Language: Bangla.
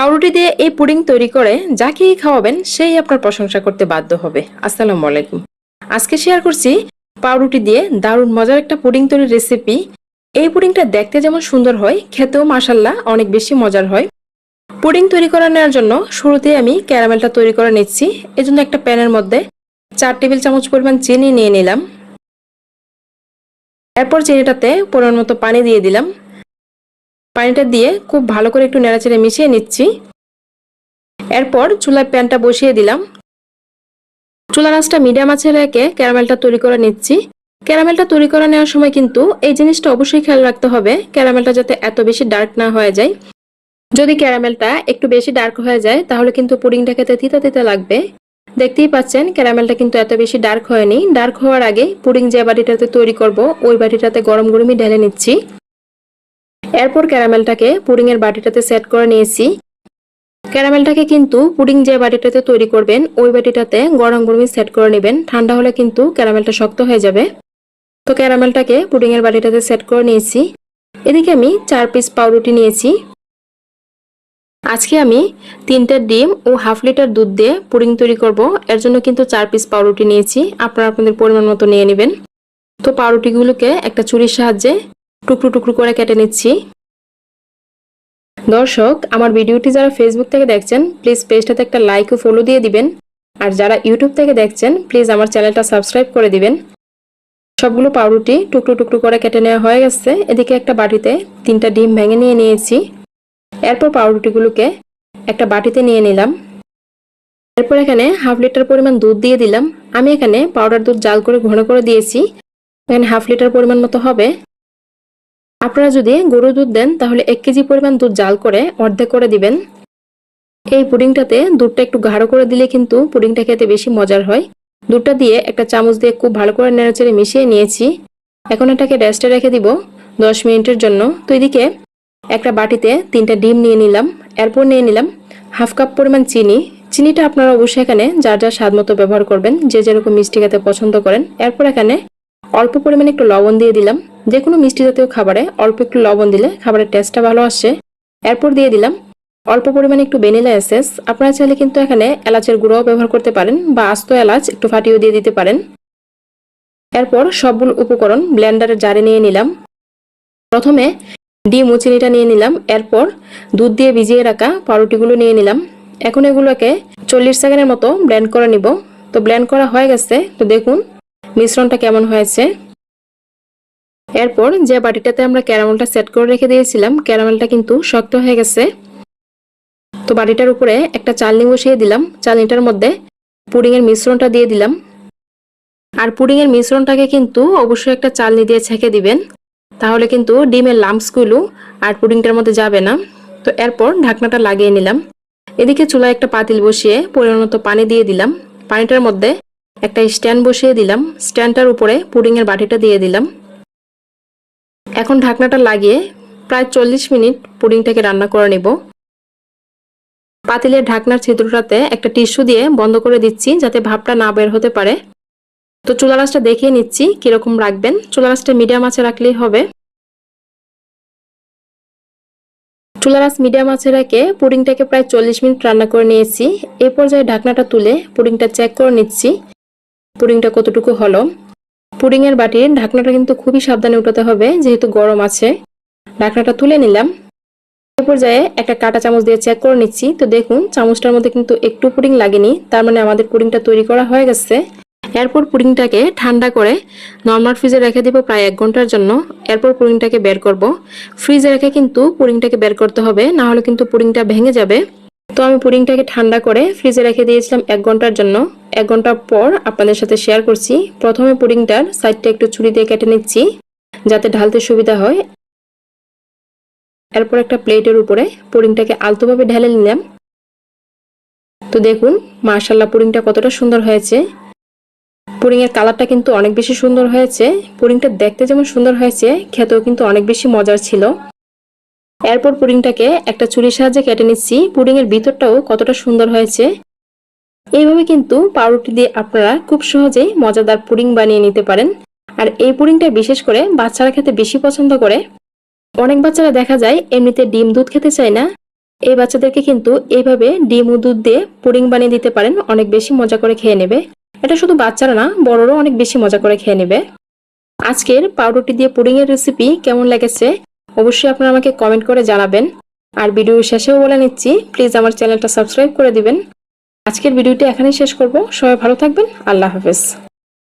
পাউরুটি দিয়ে এই পুডিং তৈরি করে যাকেই খাওয়াবেন, সেই আপনার প্রশংসা করতে বাধ্য হবে। আসসালামু আলাইকুম। আজকে শেয়ার করছি পাউরুটি দিয়ে দারুণ মজার একটা পুডিং তৈরির রেসিপি। এই পুডিংটা দেখতে যেমন সুন্দর হয়, খেতেও মাসাল্লাহ অনেক বেশি মজার হয়। পুডিং তৈরি করে নেওয়ার জন্য শুরুতে আমি ক্যারামেলটা তৈরি করে নিচ্ছি। এজন্য একটা প্যানের মধ্যে চার টেবিল চামচ পরিমাণ চিনি নিয়ে নিলাম। এরপর চিনিটাতে পরিমাণ মতো পানি দিয়ে দিলাম। পানিটা দিয়ে খুব ভালো করে একটু নেড়াচেড়ে মিশিয়ে নিচ্ছি। এরপর চুলায় প্যানটা বসিয়ে দিলাম। চুলা রাসটা মিডিয়াম আছে রেখে ক্যারামেলটা তৈরি করে নিচ্ছি। ক্যারামেলটা তৈরি করে নেওয়ার সময় কিন্তু এই জিনিসটা অবশ্যই খেয়াল রাখতে হবে, ক্যারামেলটা যাতে এত বেশি ডার্ক না হয়ে যায়। যদি ক্যারামেলটা একটু বেশি ডার্ক হয়ে যায়, তাহলে কিন্তু পুডিংটা খেতে তিতা তিতা লাগবে। দেখতেই পাচ্ছেন, ক্যারামেলটা কিন্তু এত বেশি ডার্ক হয়নি। ডার্ক হওয়ার আগে পুডিং যে বাটিটাতে তৈরি করব, ওই বাটিটাতে গরম গরমই ঢেলে নিচ্ছি। এরপর ক্যারামেলটাকে পুডিং এর বাটিটাতে সেট করে নিয়েছি। ক্যারামেলটাকে কিন্তু পুডিং যে বাটিটাতে তৈরি করবেন, ওই বাটিটাতে গরম গরমই সেট করে নেবেন। ঠান্ডা হলে কিন্তু ক্যারামেলটা শক্ত হয়ে যাবে। তো ক্যারামেলটাকে পুডিং এর বাটিটাতে সেট করে নিয়েছি। এদিকে আমি চার পিস পাউরুটি নিয়েছি। আজকে আমি তিনটা ডিম ও হাফ লিটার দুধ দিয়ে পুডিং তৈরি করব। এর জন্য কিন্তু চার পিস পাউরুটি নিয়েছি। আপনারা আপনাদের পরিমাণ মতো নিয়ে নেবেন। তো পাউরুটিগুলোকে একটা চুরির সাহায্যে টুকরো টুকরো করে কেটে নিচ্ছি। দর্শক, আমার ভিডিওটি যারা ফেসবুক থেকে দেখছেন প্লিজ পেজটাতে একটা লাইক ও ফলো দিয়ে দিবেন। আর যারা ইউটিউব থেকে দেখছেন প্লিজ আমার চ্যানেলটা সাবস্ক্রাইব করে দিবেন। সবগুলো পাউরুটি টুকরো টুকরো করে কেটে নেওয়া হয়ে গেছে। এদিকে একটা বাটিতে তিনটা ডিম ভেঙে নিয়ে নিয়েছি। এরপর পাউরুটিগুলোকে একটা বাটিতে নিয়ে নিলাম। এরপর এখানে হাফ লিটার পরিমাণ দুধ দিয়ে দিলাম। আমি এখানে পাউডার দুধ জাল করে ঘন করে দিয়েছি। এখানে হাফ লিটার পরিমাণ মতো হবে। আপনারা যদি গরু দুধ দেন, তাহলে এক কেজি পরিমাণ দুধ জাল করে অর্ধেক করে দিবেন। এই পুডিংটাতে দুধটা একটু গাঢ় করে দিলে কিন্তু পুডিংটা খেতে বেশি মজার হয়। দুধটা দিয়ে একটা চামচ দিয়ে খুব ভালো করে নেড়েচেড়ে মিশিয়ে নিয়েছি। এখন এটাকে রেস্টে রেখে দিব দশ মিনিটের জন্য। তো এদিকে একটা বাটিতে তিনটা ডিম নিয়ে নিলাম। এরপর নিয়ে নিলাম হাফ কাপ পরিমাণ চিনি। চিনিটা আপনারা অবশ্যই এখানে যার যার স্বাদ মতো ব্যবহার করবেন, যে যেরকম মিষ্টি খেতে পছন্দ করেন। এরপর এখানে অল্প পরিমাণে একটু লবণ দিয়ে দিলাম। যে কোনো মিষ্টি জাতীয় খাবারে অল্প একটু লবণ দিলে খাবারের টেস্টটা ভালো আসছে এরপর দিয়ে দিলাম অল্প পরিমাণে একটু ভ্যানিলা এসেস আপনারা চাইলে কিন্তু এখানে এলাচের গুঁড়োও ব্যবহার করতে পারেন বা আস্ত এলাচ একটু ফাটিয়েও দিয়ে দিতে পারেন। এরপর সবগুলো উপকরণ ব্লেন্ডারের জারে নিয়ে নিলাম। প্রথমে ডিম ও চিনিটা নিয়ে নিলাম। এরপর দুধ দিয়ে ভিজিয়ে রাখা পাউরুটিগুলো নিয়ে নিলাম। এখন এগুলোকে চল্লিশ সেকেন্ডের মতো ব্লেন্ড করে নিব। তো ব্লেন্ড করা হয়ে গেছে। তো দেখুন মিশ্রণটা কেমন হয়েছে? এরপর যে বাটিটাতে আমরা ক্যারামেলটা সেট করে রেখে দিয়েছিলাম, ক্যারামেলটা কিন্তু শক্ত হয়ে গেছে। তো বাটিটার উপরে একটা চালনি বসিয়ে দিলাম। চালনিটার মধ্যে পুডিং এর মিশ্রণটা দিয়ে দিলাম। আর পুডিং এর মিশ্রণটাকে কিন্তু অবশ্যই একটা চালনি দিয়ে ছেঁকে দিবেন। তাহলে কিন্তু ডিমের লাম্পসগুলো আর পুডিংটার মধ্যে যাবে না। তো এরপর ঢাকনাটা লাগিয়ে নিলাম। এদিকে চুলায় একটা পাতিল বসিয়ে পরিমাণ মতো পানি দিয়ে দিলাম। পানিটার মধ্যে একটা স্ট্যান্ড বসিয়ে দিলাম। স্ট্যান্ডটার উপরে পুডিংয়ের বাটিটা দিয়ে দিলাম। এখন ঢাকনাটা লাগিয়ে প্রায় চল্লিশ মিনিট পুডিংটাকে রান্না করে নেব। পাতিলের ঢাকনার ছিদ্রটাতে একটা টিস্যু দিয়ে বন্ধ করে দিচ্ছি যাতে ভাবটা না বের হতে পারে। তো চুলা রাসটা দেখিয়ে নিচ্ছি কীরকম রাখবেন। চুলা রাসটা মিডিয়াম আছে রাখলেই হবে। চুলা রাস মিডিয়াম আছে রেখে পুডিংটাকে প্রায় চল্লিশ মিনিট রান্না করে নিয়েছি। এই পর্যায়ে ঢাকনাটা তুলে পুডিংটা চেক করে নিচ্ছি। পুডিংটা কতটুকু হলো? পুডিং এর বাটির ঢাকনাটা কিন্তু খুবই সাবধানে উঠাতে হবে, যেহেতু গরম আছে। ঢাকনাটা তুলে নিলাম। এই পর্যায়ে একটা কাটা চামচ দিয়ে চেক করে নিচ্ছি। তো দেখুন, চামচটার মধ্যে কিন্তু একটু পুডিং লাগেনি, তার মানে আমাদের পুডিংটা তৈরি করা হয়ে গেছে। এরপর পুডিংটাকে ঠান্ডা করে নর্মাল ফ্রিজে রেখে দিব প্রায় এক ঘণ্টার জন্য। এরপর পুডিংটাকে বের করব। ফ্রিজে রেখে কিন্তু পুডিংটাকে বের করতে হবে না হলে কিন্তু পুডিংটা ভেঙে যাবে। তো আমি পুডিংটাকে ঠান্ডা করে ফ্রিজে রেখে দিয়েছিলাম এক ঘণ্টার জন্য। এক ঘণ্টা পর আপনাদের সাথে শেয়ার করছি। প্রথমে পুডিংটার সাইডটা একটু ছুরি দিয়ে কেটে নিচ্ছি, যাতে ঢালতে সুবিধা হয়। এরপর একটা প্লেটের উপরে পুডিংটাকে আলতোভাবে ঢেলে নিলাম। তো দেখুন মার্শাল্লাহ পুডিংটা কতটা সুন্দর হয়েছে। পুরিংয়ের কালারটা কিন্তু অনেক বেশি সুন্দর হয়েছে। পুরিংটা দেখতে যেমন সুন্দর হয়েছে, খেতেও কিন্তু অনেক বেশি মজার ছিল। এরপর পুডিংটাকে একটা ছুরির সাহায্যে কেটে নিচ্ছি। পুডিং এর ভিতরটাও কতটা সুন্দর হয়েছে। এইভাবে কিন্তু পাউরুটি দিয়ে আপনারা খুব সহজেই মজাদার পুডিং বানিয়ে নিতে পারেন। আর এই পুডিংটা বিশেষ করে বাচ্চারা খেতে বেশি পছন্দ করে। অনেক বাচ্চারা দেখা যায় এমনিতে ডিম দুধ খেতে চায় না। এই বাচ্চাদেরকে কিন্তু এইভাবে ডিম ও দুধ দিয়ে পুডিং বানিয়ে দিতে পারেন, অনেক বেশি মজা করে খেয়ে নেবে। এটা শুধু বাচ্চারা না, বড়রাও অনেক বেশি মজা করে খেয়ে নেবে। আজকের পাউরুটি দিয়ে পুডিং এর রেসিপি কেমন লেগেছে? অবশ্যই আপনারা আমাকে কমেন্ট করে জানাবেন। আর ভিডিও শেষেও বলে নিচ্ছি প্লিজ আমার চ্যানেলটা সাবস্ক্রাইব করে দিবেন। আজকের ভিডিওটি এখানেই শেষ করব। সবাই ভালো থাকবেন। আল্লাহ হাফেজ।